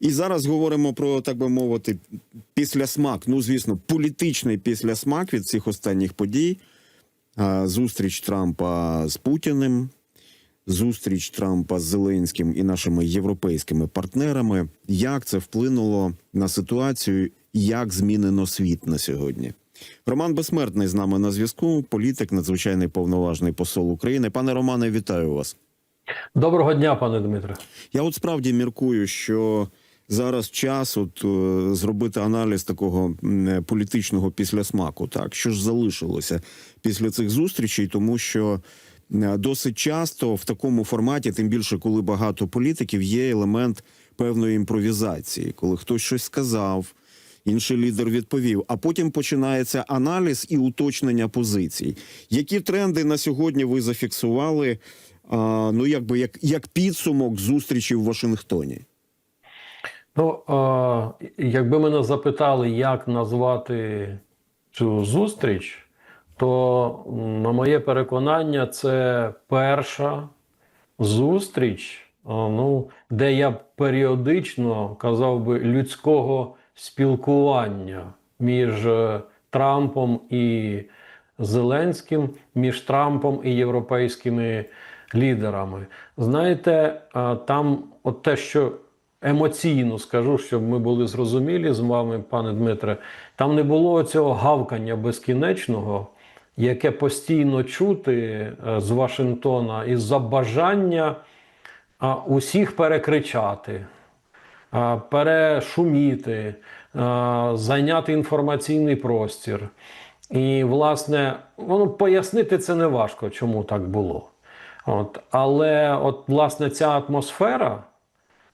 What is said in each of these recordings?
І зараз говоримо про так би мовити, післясмак. Ну, звісно, політичний післясмак від цих останніх подій. Зустріч Трампа з Путіним, зустріч Трампа з Зеленським і нашими європейськими партнерами. Як це вплинуло на ситуацію, як змінено світ на сьогодні? Роман Безсмертний з нами на зв'язку. Політик, надзвичайний повноважний посол України. Пане Романе, вітаю вас. Доброго дня, пане Дмитре. Я от справді міркую, що зараз час от е, зробити аналіз такого е, політичного післясмаку. Так, що ж залишилося після цих зустрічей, тому що е, досить часто в такому форматі, тим більше коли багато політиків, є елемент певної імпровізації, коли хтось щось сказав. Інший лідер відповів, а потім починається аналіз і уточнення позицій. Які тренди на сьогодні ви зафіксували? Ну, якби як, як підсумок зустрічі в Вашингтоні? Ну, е, якби мене запитали, як назвати цю зустріч, то, на моє переконання, це перша зустріч, ну, де я періодично казав би людського спілкування між е, Трампом і Зеленським, між Трампом і європейськими лідерами. Знаєте, там от те, що емоційно скажу, щоб ми були зрозумілі з вами, пане Дмитре, там не було цього гавкання безкінечного, яке постійно чути е, з Вашингтона із-за бажання усіх перекричати, перешуміти, зайняти інформаційний простір. І, власне, воно пояснити це не важко, чому так було. От. Але, от, власне, ця атмосфера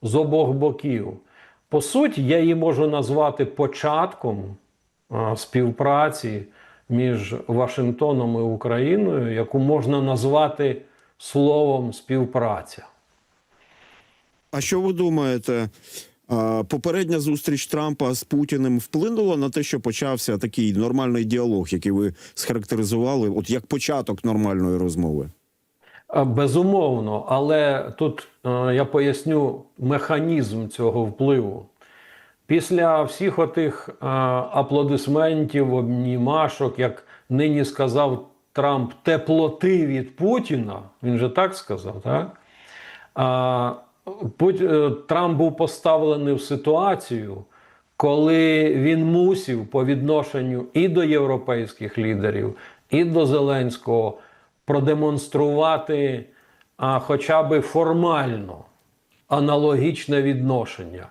з обох боків, по суті, я її можу назвати початком співпраці між Вашингтоном і Україною, яку можна назвати словом співпраця. А що ви думаєте? Попередня зустріч Трампа з Путіним вплинула на те, що почався такий нормальний діалог, який ви схарактеризували, от як початок нормальної розмови? Безумовно, але тут е, я поясню механізм цього впливу. Після всіх отих е, аплодисментів, обнімашок, як нині сказав Трамп, теплоти від Путіна, він же так сказав, так? Е, Трамп був поставлений в ситуацію, коли він мусив по відношенню і до європейських лідерів, і до Зеленського продемонструвати а, хоча би формально аналогічне відношення.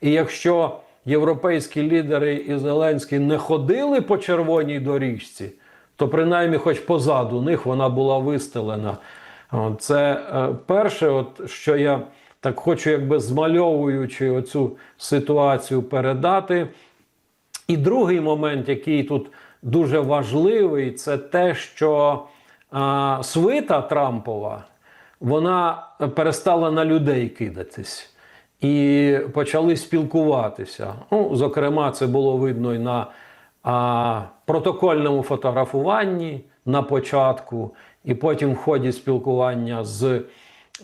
І якщо європейські лідери і Зеленський не ходили по червоній доріжці, то принаймні, хоч позаду них вона була вистелена. Це е, перше, от, що я так хочу, якби змальовуючи оцю ситуацію передати. І другий момент, який тут дуже важливий, це те, що свита Трампова вона перестала на людей кидатись і почали спілкуватися. Ну, зокрема, це було видно і на а, протокольному фотографуванні на початку, і потім в ході спілкування з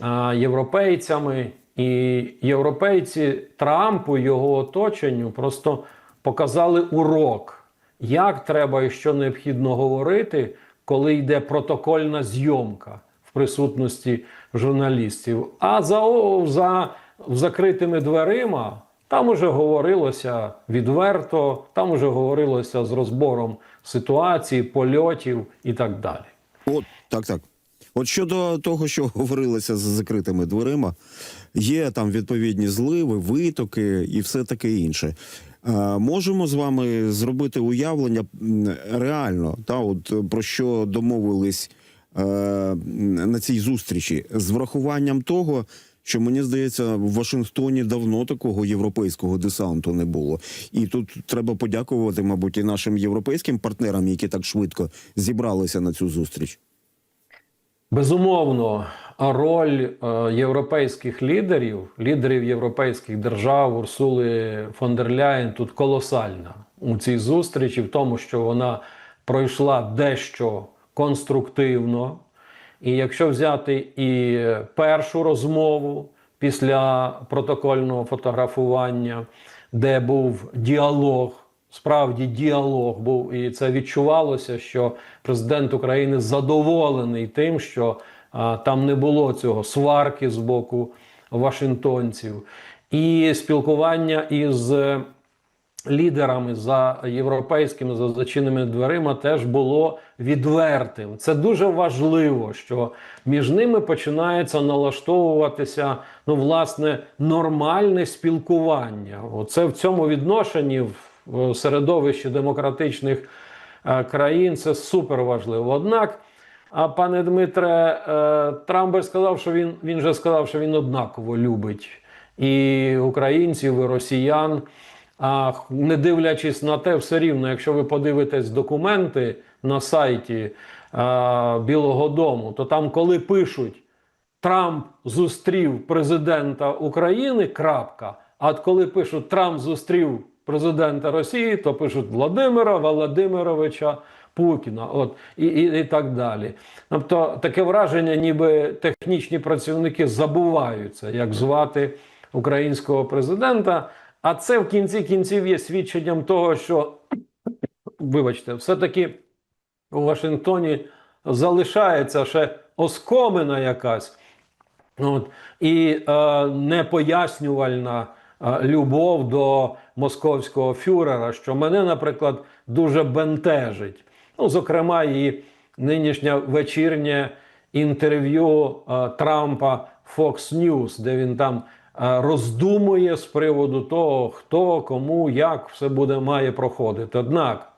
а, європейцями. І європейці Трампу його оточенню просто показали урок, як треба і що необхідно говорити, коли йде протокольна зйомка в присутності журналістів. А за, за закритими дверима там уже говорилося відверто, там уже говорилося з розбором ситуації, польотів і так далі. От так, так. От щодо того, що говорилося за закритими дверима, є там відповідні зливи, витоки і все таке інше. Е, можемо з вами зробити уявлення реально, та от про що домовились е, на цій зустрічі, з врахуванням того, що мені здається, в Вашингтоні давно такого європейського десанту не було. І тут треба подякувати, мабуть, і нашим європейським партнерам, які так швидко зібралися на цю зустріч. Безумовно, роль е, європейських лідерів, лідерів європейських держав Урсули фон дер Ляєн тут колосальна у цій зустрічі, в тому, що вона пройшла дещо конструктивно. І якщо взяти і першу розмову, після протокольного фотографування, де був діалог. Справді діалог був, і це відчувалося, що президент України задоволений тим, що там не було цього сварки з боку вашингтонців, і спілкування із е, лідерами за європейськими за зачиненими дверима теж було відвертим. Це дуже важливо, що між ними починається налаштовуватися ну, власне, нормальне спілкування. Оце в цьому відношенні в середовищі демократичних е, країн це супер важливо. Однак, а пане Дмитре, е, Трамп сказав, що він він же сказав, що він однаково любить і українців, і росіян. А не дивлячись на те, все рівно, якщо ви подивитесь документи на сайті а, Білого Дому, то там, коли пишуть Трамп зустрів президента України. крапка, А коли пишуть Трамп зустрів президента Росії, то пишуть Владимира Володимировича Путіна. От і, і, і так далі. Тобто таке враження, ніби технічні працівники забуваються, як звати українського президента. А це в кінці кінців є свідченням того, що, вибачте, все-таки у Вашингтоні залишається ще оскомина якась. От, і е, непояснювальна е, любов до московського фюрера, що мене, наприклад, дуже бентежить. Ну, зокрема, і нинішнє вечірнє інтерв'ю е, Трампа Fox News, де він там е, роздумує з приводу того, хто, кому, як все буде має проходити. Однак,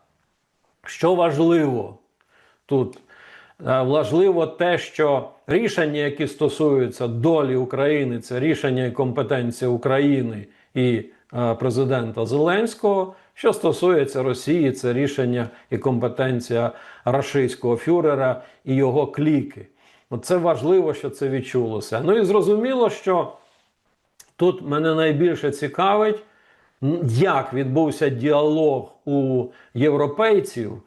що важливо тут? Е, Важливо те, що рішення, які стосуються долі України, це рішення і компетенція України і президента Зеленського. Що стосується Росії, це рішення і компетенція рашистського фюрера і його кліки. От Це важливо, що це відчулося. Ну і зрозуміло, що тут мене найбільше цікавить, як відбувся діалог у європейців.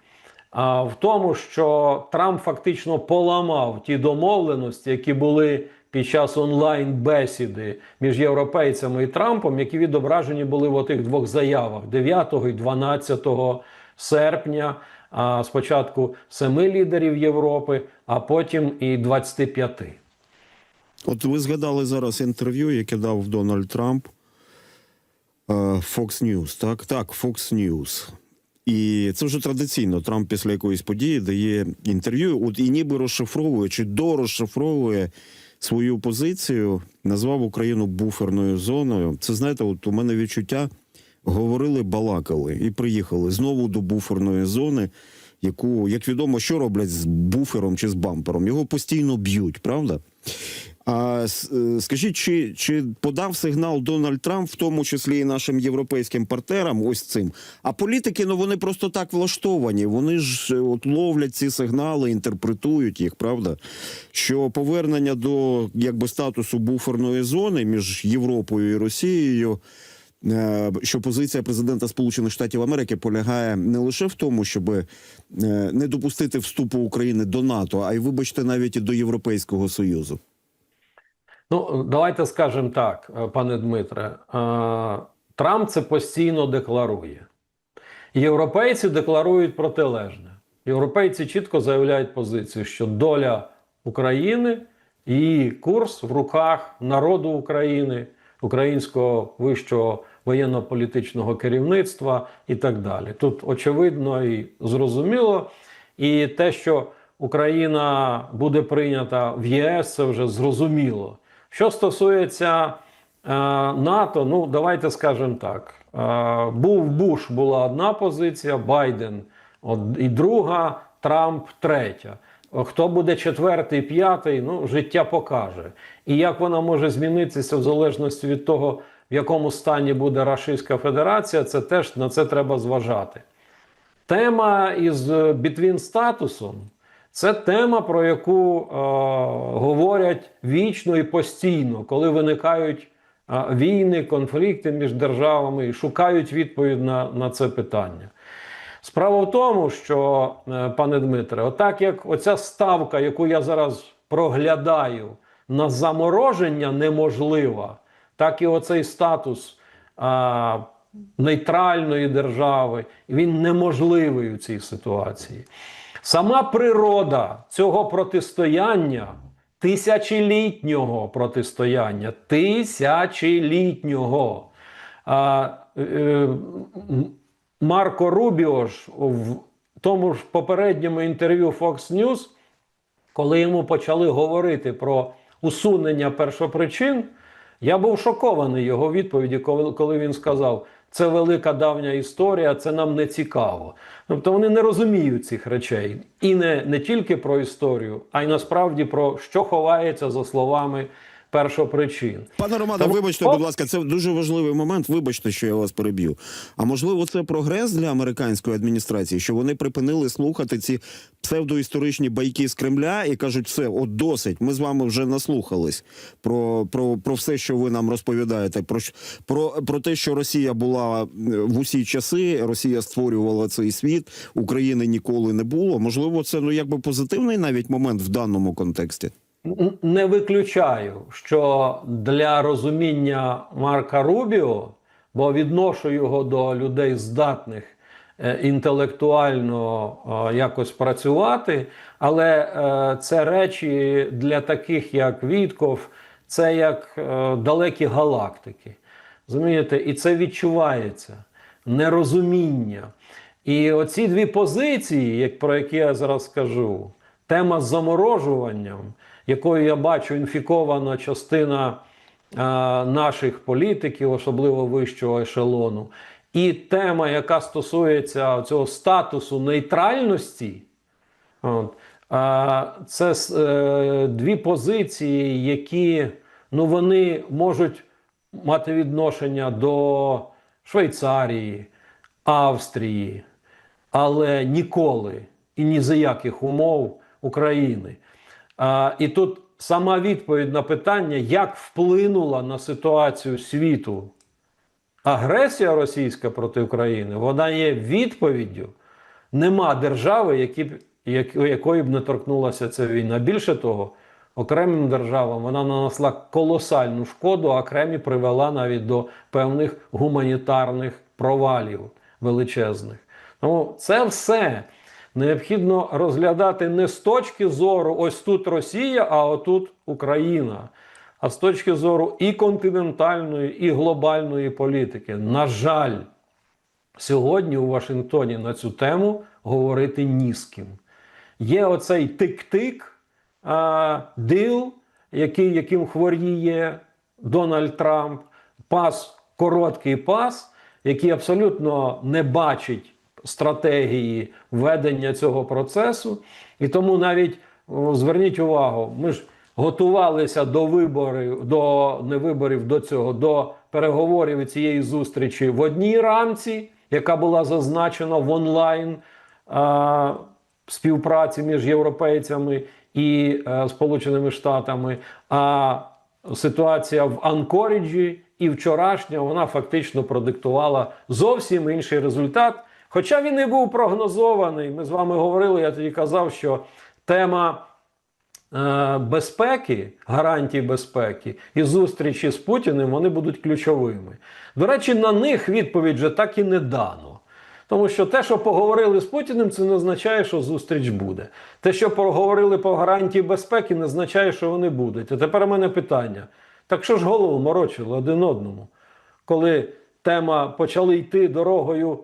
А в тому, що Трамп фактично поламав ті домовленості, які були під час онлайн-бесіди між європейцями і Трампом, які відображені були в отих двох заявах 9 і 12 серпня. А спочатку семи лідерів Європи, а потім і 25. От ви згадали зараз інтерв'ю, яке дав Дональд Трамп е, Fox News, так? Так, Fox News. І це вже традиційно. Трамп після якоїсь події дає інтерв'ю, от і ніби розшифровує чи дорозшифровує свою позицію, назвав Україну буферною зоною. Це знаєте, от у мене відчуття говорили, балакали і приїхали знову до буферної зони, яку, як відомо, що роблять з буфером чи з бампером. Його постійно б'ють, правда? А е, скажіть, чи, чи подав сигнал Дональд Трамп, в тому числі і нашим європейським партнерам, ось цим? А політики, ну вони просто так влаштовані. Вони ж е, от ловлять ці сигнали, інтерпретують їх, правда? Що повернення до якби статусу буферної зони між Європою і Росією. е, Що позиція президента Сполучених Штатів Америки полягає не лише в тому, щоб не допустити вступу України до НАТО, а й, вибачте, навіть і до Європейського Союзу. Ну, давайте скажемо так, е, пане Дмитре. е, Трамп це постійно декларує. Європейці декларують протилежне. Європейці чітко заявляють позицію, що доля України і курс в руках народу України, українського вищого воєнно-політичного керівництва і так далі. Тут очевидно і зрозуміло. І те, що Україна буде прийнята в ЄС, це вже зрозуміло. Що стосується е, НАТО, ну давайте скажемо так: е, був Буш, була одна позиція, Байден і друга, Трамп третя. Хто буде четвертий, п'ятий, ну життя покаже. І як вона може змінитися в залежності від того, в якому стані буде Рашистська Федерація, це теж на це треба зважати. Тема із е, бітвін статусом це тема, про яку е, говорять вічно і постійно, коли виникають е, війни, конфлікти між державами і шукають відповідь на, на це питання. Справа в тому, що, е, пане Дмитре, отак як оця ставка, яку я зараз проглядаю на замороження неможлива, так і оцей статус а, нейтральної держави він неможливий у цій ситуації. Сама природа цього протистояння, тисячолітнього протистояння, тисячолітнього. А, е, Марко Рубіо ж в тому ж попередньому інтерв'ю Fox News, коли йому почали говорити про усунення першопричин, я був шокований його відповіді, коли він сказав: це велика давня історія, це нам не цікаво. Тобто вони не розуміють цих речей. І не, не тільки про історію, а й насправді про що ховається за словами першопричин. Пане Романе, Тому- вибачте, будь ласка, це дуже важливий момент. Вибачте, що я вас переб'ю. А можливо, це прогрес для американської адміністрації, що вони припинили слухати ці псевдоісторичні байки з Кремля і кажуть, все, от досить. Ми з вами вже наслухались про, про, про все, що ви нам розповідаєте. Про, про, про те, що Росія була е, в усі часи, Росія створювала цей світ, України ніколи не було. Можливо, це ну якби позитивний навіть момент в даному контексті. Не виключаю, що для розуміння Марка Рубіо, бо відношу його до людей здатних е, інтелектуально е, якось працювати, але е, це речі для таких, як Вітков, це як далекі галактики. Розумієте, і це відчувається нерозуміння. І оці дві позиції, про які я зараз скажу, тема з заморожуванням, якою я бачу інфікована частина наших політиків, особливо вищого ешелону, і тема, яка стосується цього статусу нейтральності, От. Це е, дві позиції, які ну, вони можуть мати відношення до Швейцарії, Австрії, але ніколи і ні за яких умов України. І тут сама відповідь на питання, як вплинула на ситуацію світу агресія російська проти України, вона є відповіддю. Нема держави, які б, як, якої б не торкнулася ця війна. Більше того, окремим державам вона нанесла колосальну шкоду, а окремі привела навіть до певних гуманітарних провалів величезних. Тому це все необхідно розглядати не з точки зору ось тут Росія, а отут Україна. А з точки зору і континентальної, і глобальної політики. На жаль, сьогодні у Вашингтоні на цю тему говорити ні з ким. Є оцей тик-тик а, дил, який, яким хворіє Дональд Трамп, пас, короткий пас, який абсолютно не бачить стратегії ведення цього процесу. І тому навіть зверніть увагу, ми ж готувалися до виборів, до не виборів до цього, до переговорів цієї зустрічі в одній рамці, яка була зазначена в онлайн а, співпраці між європейцями і е, Сполученими Штатами. А ситуація в Анкоріджі і вчорашня вона фактично продиктувала зовсім інший результат. Хоча він і був прогнозований, ми з вами говорили, я тоді казав, що тема е, безпеки, гарантій безпеки і зустрічі з Путіним вони будуть ключовими. До речі, на них відповідь вже так і не дано. Тому що те, що поговорили з Путіним, це не означає, що зустріч буде. Те, що поговорили по гарантії безпеки, не означає, що вони будуть. А тепер у мене питання: так що ж голову морочили один одному, коли тема почали йти дорогою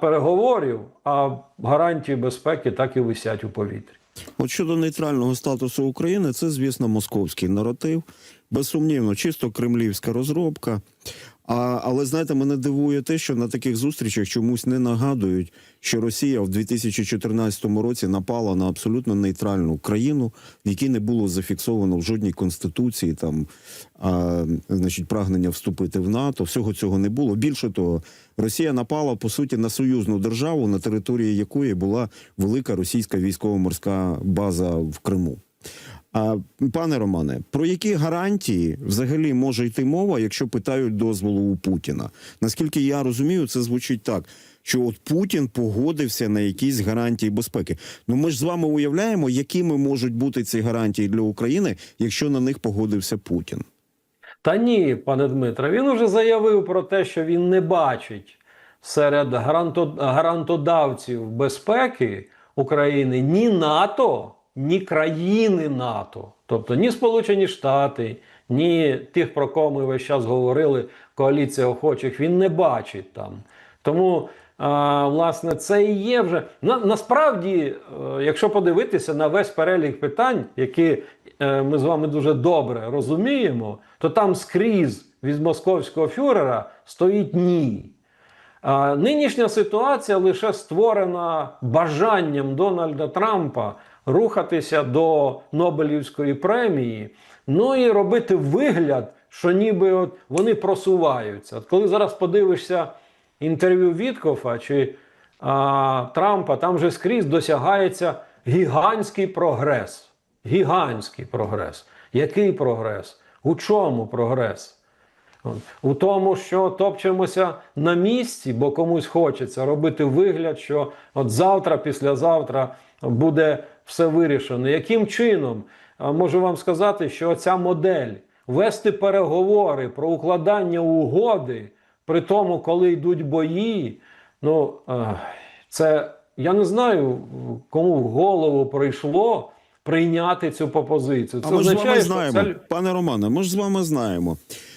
переговорів, а гарантії безпеки так і висять у повітрі. От щодо нейтрального статусу України, це, звісно, московський наратив. Безсумнівно, чисто кремлівська розробка. А, але знаєте, мене дивує те, що на таких зустрічах чомусь не нагадують, що Росія в 2014 році напала на абсолютно нейтральну країну, в якій не було зафіксовано в жодній конституції там а, значить, прагнення вступити в НАТО. Всього цього не було. Більше того, Росія напала по суті на союзну державу, на території якої була велика російська військово-морська база в Криму. Пане Романе, про які гарантії взагалі може йти мова, якщо питають дозволу у Путіна? Наскільки я розумію, це звучить так, що от Путін погодився на якісь гарантії безпеки. Ну ми ж з вами уявляємо, якими можуть бути ці гарантії для України, якщо на них погодився Путін. Та ні, пане Дмитре, він уже заявив про те, що він не бачить серед гаранто- гарантодавців безпеки України ні НАТО, ні країни НАТО, тобто ні Сполучені Штати, ні тих, про кого ми весь час говорили, коаліція охочих, він не бачить там. Тому, а, власне, це і є вже на, насправді, е, якщо подивитися на весь перелік питань, які е, ми з вами дуже добре розуміємо, то там скрізь від московського фюрера стоїть ні. Нинішня ситуація лише створена бажанням Дональда Трампа рухатися до Нобелівської премії, ну і робити вигляд, що ніби от вони просуваються. От коли зараз подивишся інтерв'ю Віткофа чи а, Трампа, там же скрізь досягається гігантський прогрес. Гігантський прогрес. Який прогрес? У чому прогрес? У тому, що топчемося на місці, бо комусь хочеться робити вигляд, що от завтра, післязавтра буде все вирішено. Яким чином можу вам сказати, що ця модель вести переговори про укладання угоди при тому, коли йдуть бої, ну це я не знаю, кому в голову прийшло прийняти цю пропозицію. А Це ми ж з вами знаємо, це пане Романе. Ми ж з вами знаємо.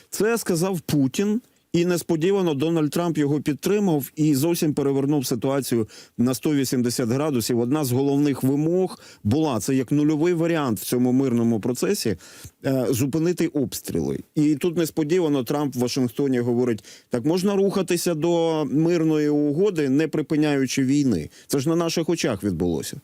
Це сказав Путін, і несподівано Дональд Трамп його підтримав і зовсім перевернув ситуацію на 180 градусів. Одна з головних вимог була це як нульовий варіант в цьому мирному процесі е, зупинити обстріли. І тут несподівано Трамп в Вашингтоні говорить: так можна рухатися до мирної угоди, не припиняючи війни. Це ж на наших очах відбулося.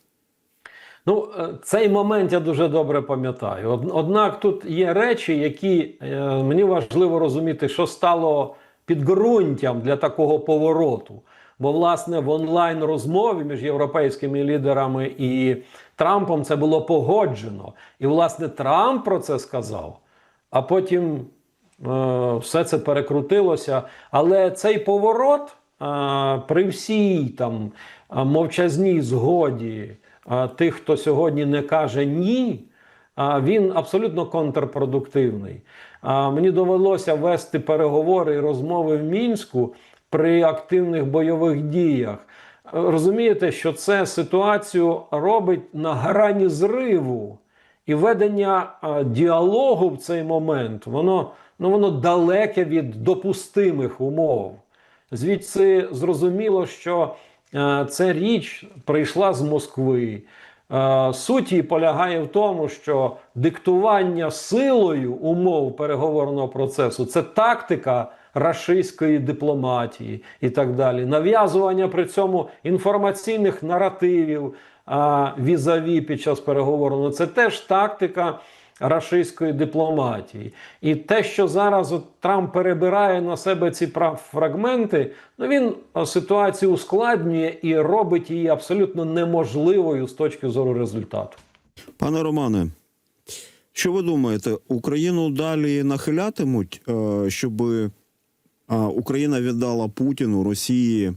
Ну, е, цей момент я дуже добре пам'ятаю. Однак тут є речі, які е, мені важливо розуміти, що стало підґрунтям для такого повороту. Бо, власне, в онлайн розмові між європейськими лідерами і Трампом це було погоджено. І, власне, Трамп про це сказав, а потім е, все це перекрутилося. Але цей поворот е, при всій там е, мовчазній згоді е, тих, хто сьогодні не каже ні, е, він абсолютно контрпродуктивний. Мені довелося вести переговори і розмови в мінську при активних бойових діях. Розумієте, що це ситуацію робить на грані зриву. І ведення діалогу в цей момент, воно, ну, воно далеке від допустимих умов. Звідси зрозуміло, що е, ця річ прийшла з Москви. Е, суть її полягає в тому, що диктування силою умов переговорного процесу це тактика рашистської дипломатії і так далі. Нав'язування при цьому інформаційних наративів візаві під час переговору. Ну, це теж тактика рашистської дипломатії. І те, що зараз от Трамп перебирає на себе ці фрагменти, ну він ситуацію ускладнює і робить її абсолютно неможливою з точки зору результату. Пане Романе, що ви думаєте, Україну далі нахилятимуть, е, щоб Україна віддала Путіну Росії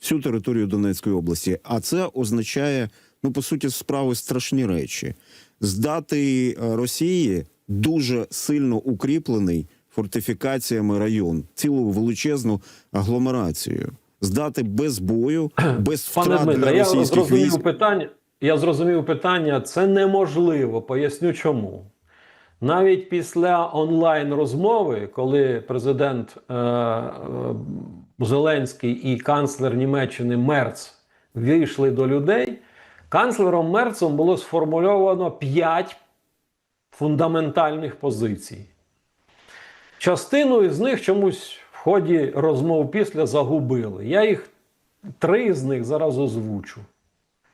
всю територію Донецької області? А це означає, ну по суті, справи страшні речі: здати е, Росії дуже сильно укріплений фортифікаціями район, цілу величезну агломерацію. Здати без бою, без Пане втрат Дмитре, для я російських зрозумів військ. питання. Я зрозумів питання. Це неможливо. Поясню чому. Навіть після онлайн розмови, коли президент е, е, Зеленський і канцлер Німеччини Мерц вийшли до людей, канцлером Мерцом було сформульовано п'ять фундаментальних позицій. Частину із них чомусь в ході розмов після загубили. Я їх три з них зараз озвучу.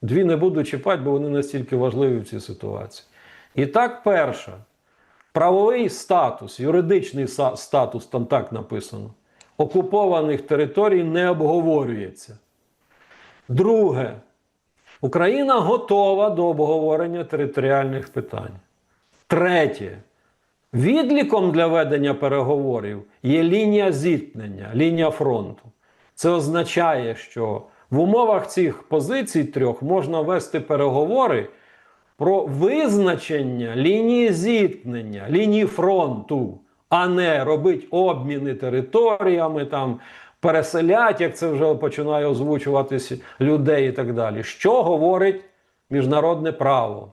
Дві не буду чіпати, бо вони настільки важливі в цій ситуації. І так, перше, правовий статус, юридичний статус, там так написано, окупованих територій не обговорюється. Друге, Україна готова до обговорення територіальних питань. Третє. Відліком для ведення переговорів є лінія зіткнення, лінія фронту. Це означає, що в умовах цих позицій трьох можна вести переговори про визначення лінії зіткнення, лінії фронту, а не робити обміни територіями, там, переселять, як це вже починає озвучуватись людей і так далі. Що говорить міжнародне право?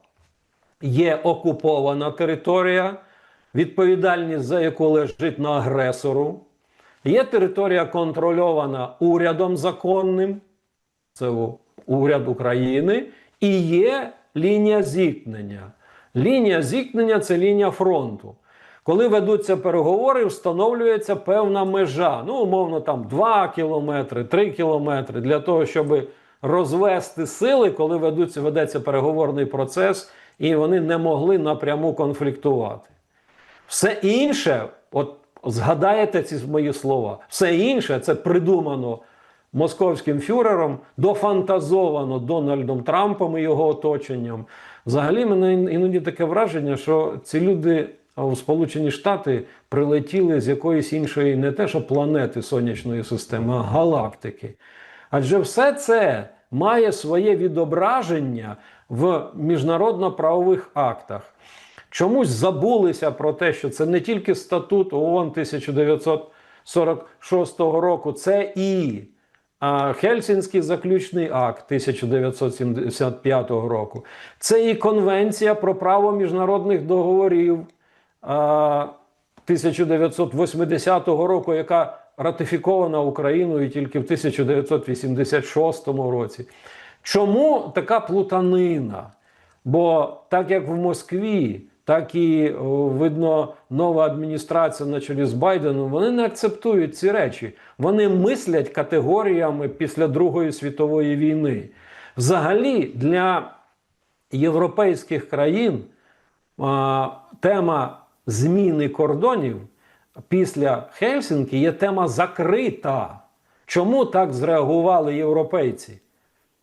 Є окупована територія, відповідальність за яку лежить на агресору. Є територія контрольована урядом законним, це уряд України, і є лінія зіткнення. Лінія зіткнення це лінія фронту. Коли ведуться переговори, встановлюється певна межа. Ну, умовно, там 2 кілометри, 3 кілометри для того, щоб розвести сили, коли ведуться, ведеться переговорний процес, і вони не могли напряму конфліктувати. Все інше, от згадаєте ці мої слова, все інше це придумано московським фюрером, дофантазовано Дональдом Трампом і його оточенням. Взагалі, мене іноді таке враження, що ці люди у Сполучені Штати прилетіли з якоїсь іншої, не те, що планети сонячної системи, а галактики. Адже все це має своє відображення в міжнародно-правових актах. Чомусь забулися про те, що це не тільки статут ООН 1946 року, це і Хельсінський заключний акт 1975 року, це і Конвенція про право міжнародних договорів 1980 року, яка ратифікована Україною тільки в 1986 році. Чому така плутанина? Бо так як в Москві, так і видно нова адміністрація на чолі з Байденом, вони не акцептують ці речі. Вони мислять категоріями після Другої світової війни. Взагалі, для європейських країн тема зміни кордонів після Хельсінки є тема закрита. Чому так зреагували європейці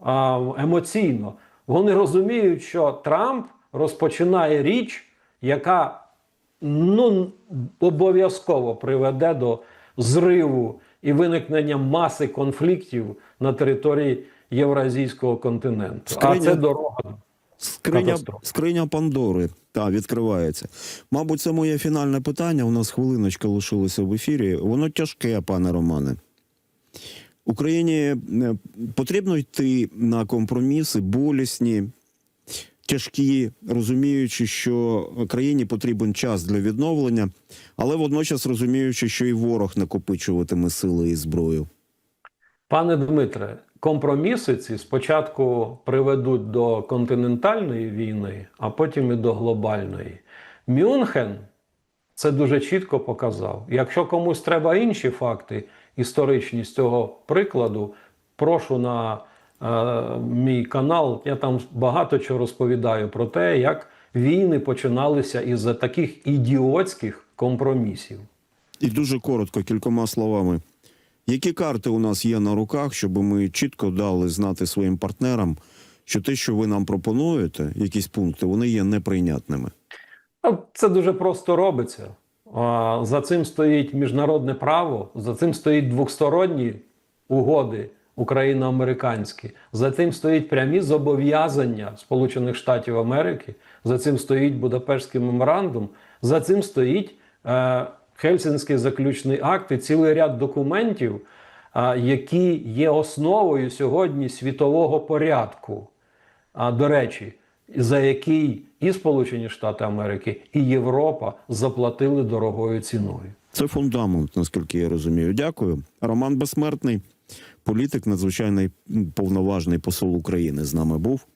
а, емоційно? Вони розуміють, що Трамп розпочинає річ, яка ну, обов'язково приведе до зриву і виникнення маси конфліктів на території Євразійського континенту. А це дорога. Скриня, скриня Пандори та відкривається. Мабуть, це моє фінальне питання. У нас хвилиночка лишилася в ефірі. Воно тяжке, пане Романе. Україні е, потрібно йти на компроміси болісні, тяжкі, розуміючи, що країні потрібен час для відновлення, але водночас розуміючи, що і ворог накопичуватиме сили і зброю. Пане Дмитре, компроміси ці спочатку приведуть до континентальної війни, а потім і до глобальної. Мюнхен це дуже чітко показав. Якщо комусь треба інші факти історичні з цього прикладу, прошу на е, мій канал. Я там багато чого розповідаю про те, як війни починалися із-за таких ідіотських компромісів. І дуже коротко, кількома словами. Які карти у нас є на руках, щоб ми чітко дали знати своїм партнерам, що те, що ви нам пропонуєте, якісь пункти, вони є неприйнятними? Ну, Це дуже просто робиться. За цим стоїть міжнародне право, за цим стоїть двосторонні угоди україно-американські, за цим стоїть прямі зобов'язання Сполучених Штатів Америки, за цим стоїть Будапештський меморандум, за цим стоїть е, Хельсінський заключний акт і цілий ряд документів, які є основою сьогодні світового порядку. А до речі, за який і Сполучені Штати Америки, і Європа заплатили дорогою ціною. Це фундамент, наскільки я розумію. Дякую. Роман Безсмертний, політик, надзвичайний повноважний посол України з нами був.